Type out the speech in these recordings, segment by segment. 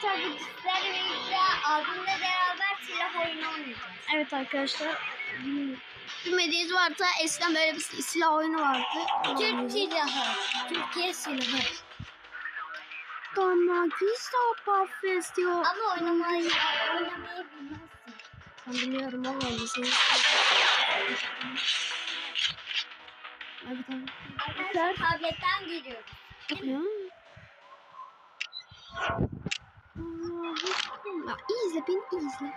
Sizlerle birlikte abimle beraber silah oyunu oynayacağız. Evet arkadaşlar. Bilmediğiniz varsa eskiden böyle bir silah oyunu vardı. Türk silahı. Türkiye silahı. Tamam, Christopher Festival. Ama oynamayı, oynamayı bilmezsin. Ben biliyorum ama lisans. Evet abi. Arkadaşlar tabletten giriyoruz. Ya. Ya izle beni izle.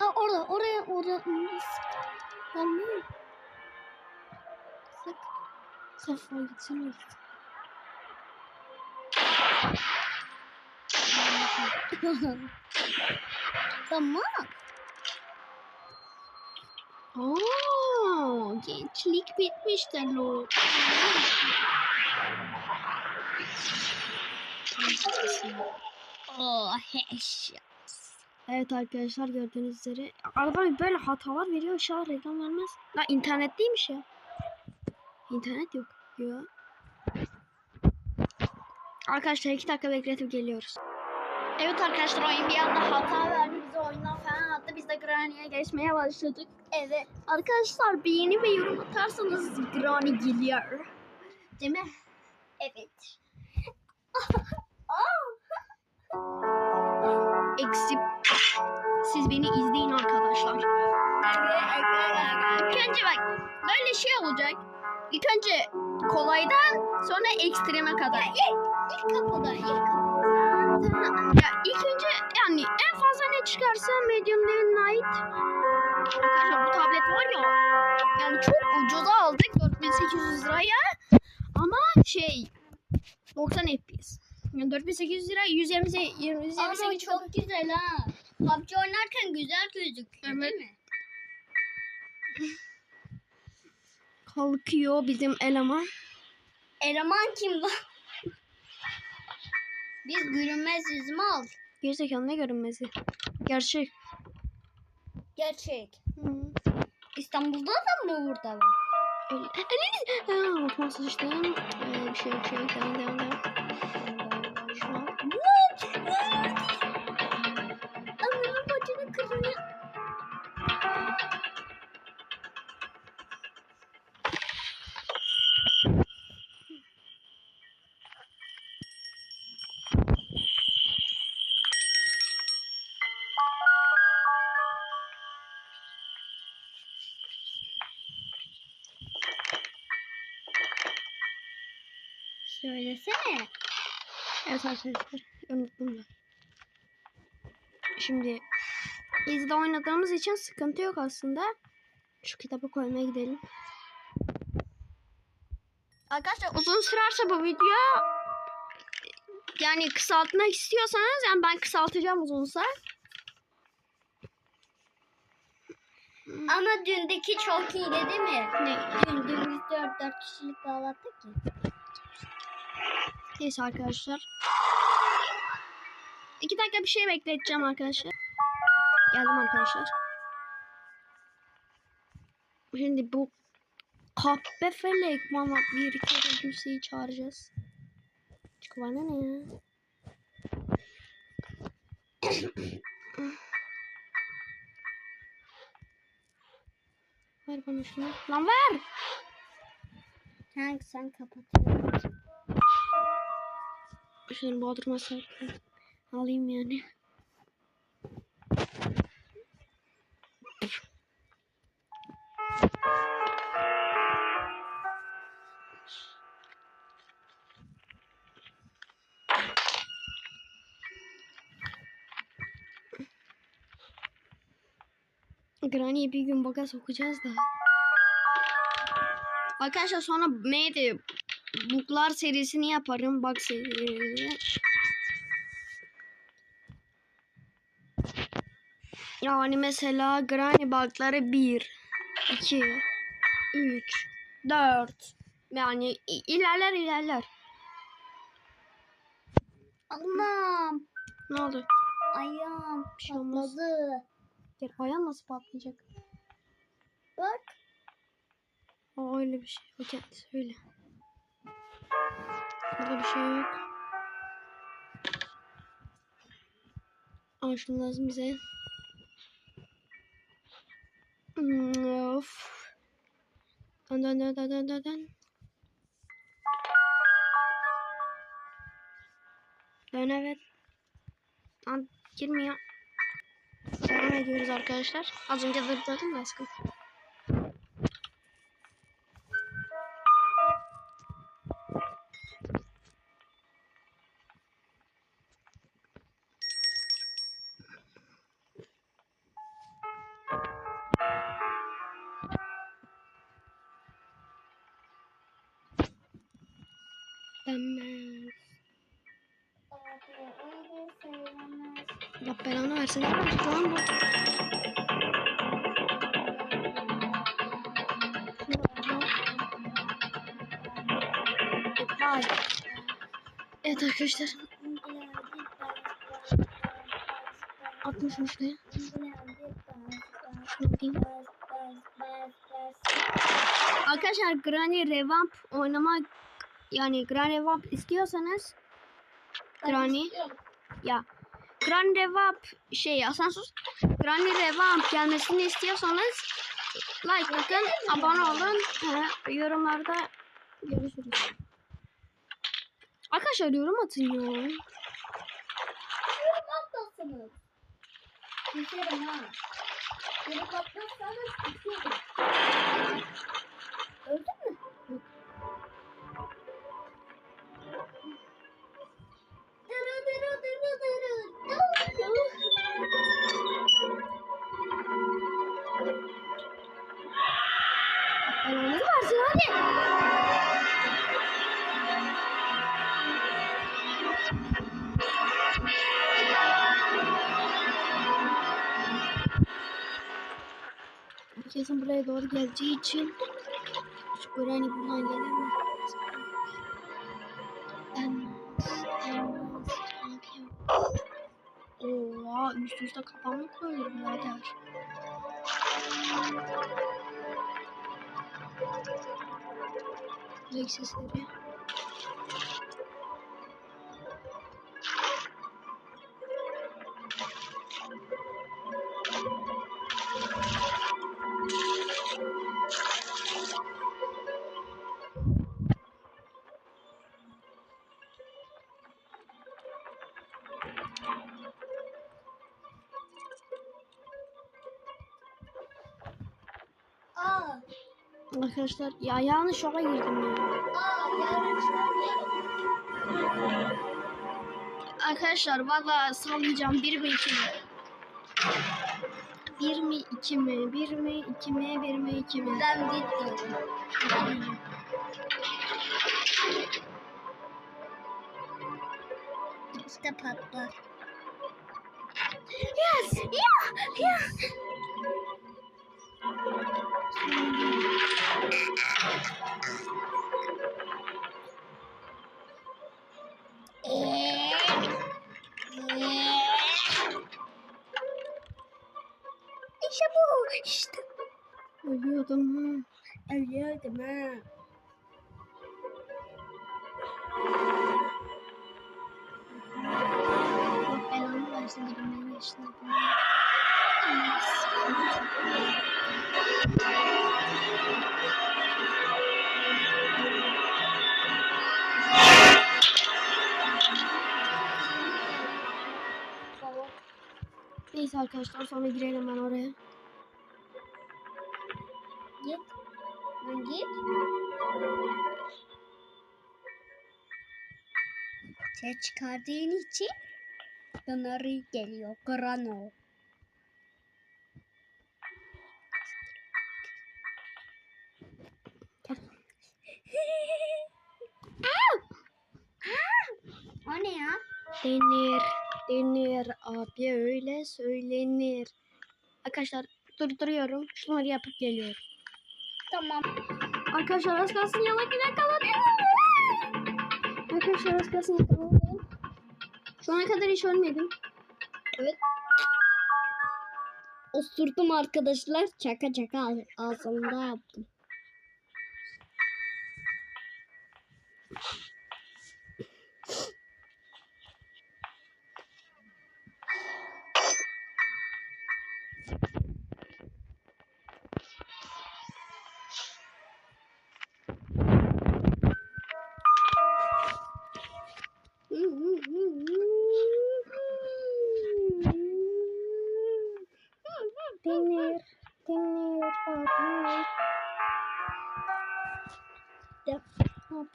Aa, orada oraya oraya. Gelmeyin. Sak. Safa gitsin o gitsin. Tamam. Oo, gençlik bitmiştir lo. Oh. Evet arkadaşlar gördüğünüz üzere arada böyle hatalar veriyor inşallah reklam vermez. La internet değilmiş ya. İnternet yok. Yok. Arkadaşlar iki dakika bekletip geliyoruz. Evet arkadaşlar oyun bir anda hata verdi bize oyundan falan attı. Biz de Granny'e geçmeye başladık. Evet. Arkadaşlar beğeni ve yorum atarsanız Granny geliyor. Değil mi? Evet. Eksi. Siz beni izleyin arkadaşlar. İlk önce bak böyle şey olacak. İlk önce kolaydan sonra ekstreme kadar. İlk Yani 4800 lira 120 128 Ama çok güzel ha. PUBG oynarken güzel gözüküyor Evet. değil mi? kalkıyor bizim eleman. Eleman kim lan? Biz görünmez yüzümü aldık. Gerizekalı ne görünmezi? Gerçek. Gerçek. Hı. İstanbul'da da mı burada var? Öyle. Eliniz. Ha, sıçtım. Ee, bir şey yok, şey. Devam, devam, devam. Evet arkadaşlar. Unuttum da. Şimdi izde oynadığımız için sıkıntı yok aslında. Şu kitabı koymaya gidelim. Arkadaşlar uzun sürerse bu video yani kısaltmak istiyorsanız yani ben kısaltacağım uzunsa. Ama dündeki çok iyiydi değil mi? Ne? Dün, dün biz 4-4 kişilik bağlattık ya. Neyse arkadaşlar. İki dakika bir şey bekleteceğim arkadaşlar. Geldim arkadaşlar. Şimdi bu kahpe felek bana bir kere Gülse'yi çağıracağız. Çünkü bana ne ya? ver bana şunu. Lan ver! Hangi sen kapatıyorsun? Şunu bodruma sarkın. Alayım yani. Granny'yi bir gün baga sokacağız da. Arkadaşlar sonra neydi? Buklar serisini yaparım. Bak serisi. Yani mesela Granny bug'ları 1, 2, 3, 4. Yani ilerler ilerler. Allah'ım. Ne oldu? Ayağım şey patladı. Gel ayağın nasıl patlayacak? Bak. O öyle bir şey. O kendisi öyle. Burada bir şey yok. Şunu lazım bize. Hmm, Of. Dön dön dön dön dön dön dön. Evet. Lan girmiyor. Devam ediyoruz arkadaşlar. Az önce durdurdum da sıkıntı. Allah belanı versin. Lan bu? Evet arkadaşlar 60'mış ne? Şunu bakayım. Arkadaşlar Granny Revamp oynamak yani Granny Revamp istiyorsanız Granny ya Granny Revamp şey asansör Granny Revamp gelmesini istiyorsanız like atın, abone olun, he, yorumlarda görüşürüz. Arkadaşlar yorum atın ya. patlasınız. Düşerim ha. Beni patlatsanız düşerim. Kesin buraya doğru geleceği için şu Granny buradan gelir mi? Oha üst üste kapanma koyuyor birader. Direkt sesleri. Arkadaşlar ya yanlış yola girdim ya. Arkadaşlar valla sallayacağım 1 mi 2 mi? 1 mi 2 mi? 1 mi 2 mi? 1 mi 2 mi? Ben git diyorum. İşte patlar. Yes! Ya! Ya! İşte bu. İşte. Ölüyordum ha. Ölüyordum ha. Allah belanı versin dibimden geçti. Neyse arkadaşlar sonra girelim ben oraya. Git. Lan git. Ses çıkardığın için yanarı geliyor. Grano. O ne ya? Denir, denir abi öyle söylenir. Arkadaşlar durduruyorum. Şunları yapıp geliyorum. Tamam. Arkadaşlar az kalsın yalan güne kalamıyorum. Arkadaşlar az kalsın yakalanıyorum. Şu ana kadar hiç ölmedim. Evet. Osurdum arkadaşlar. Çaka çaka ağzımda yaptım.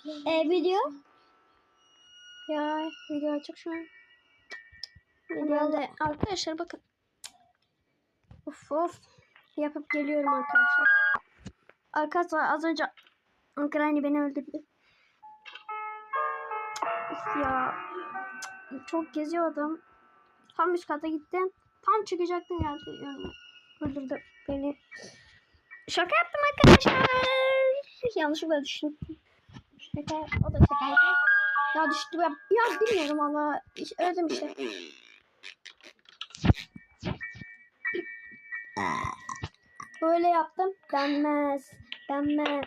E, video? Ya video açık şu an. Videoda arkadaşlar bakın. Of of. Yapıp geliyorum arkadaşlar. Arkadaşlar az önce Ukrayna beni öldürdü. Of ya. Çok geziyordum. Tam üst kata gittim. Tam çıkacaktım geldi. Öldürdü beni. Şaka yaptım arkadaşlar. Yanlışlıkla düştüm. Şaka, o da şakaydı. Ya düştü ya, ya bilmiyorum valla. Öldüm işte. Böyle yaptım. Denmez. Denmez.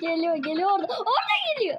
geliyor geliyor orada. Orada geliyor.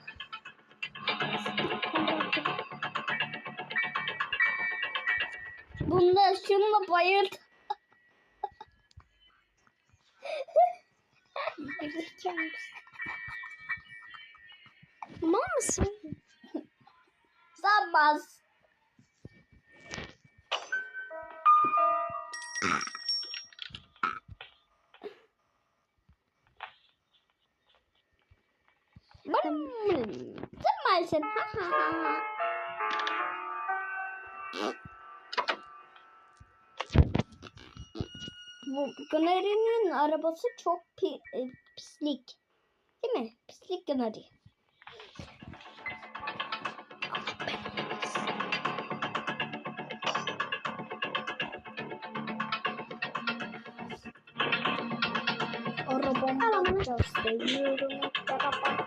Bunda şunla bayılt. Mal mısın? Sanmaz. Sanmazsın. Ha ha ha ha. Bu Gunner'in arabası çok pi- e, pislik. Değil mi? Pislik Gunner'i. Arabamı çok seviyorum. Arabamı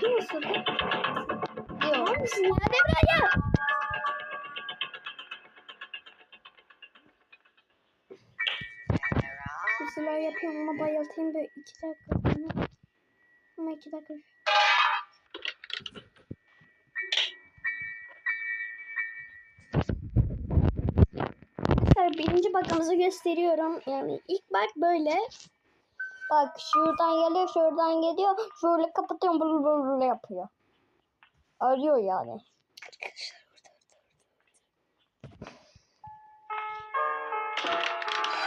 Kim? Yok. Hadi buraya. Bir şeyler yapıyorum ama bayıltayım da iki dakika sonra. Ama iki dakika. Arkadaşlar birinci bakamızı gösteriyorum. Yani ilk bak böyle. Bak şuradan geliyor, şuradan geliyor. Şöyle kapatıyorum, bul bul bul yapıyor. Arıyor yani.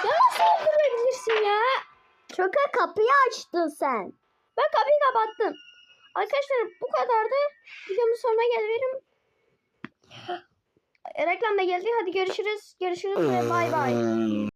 Ya nasıl öldürebilirsin ya? Çoka kapıyı açtın sen. Ben kapıyı kapattım. Arkadaşlar bu kadardı. Videomun sonuna geliyorum. Reklam da geldi. Hadi görüşürüz. Görüşürüz ve bay bay.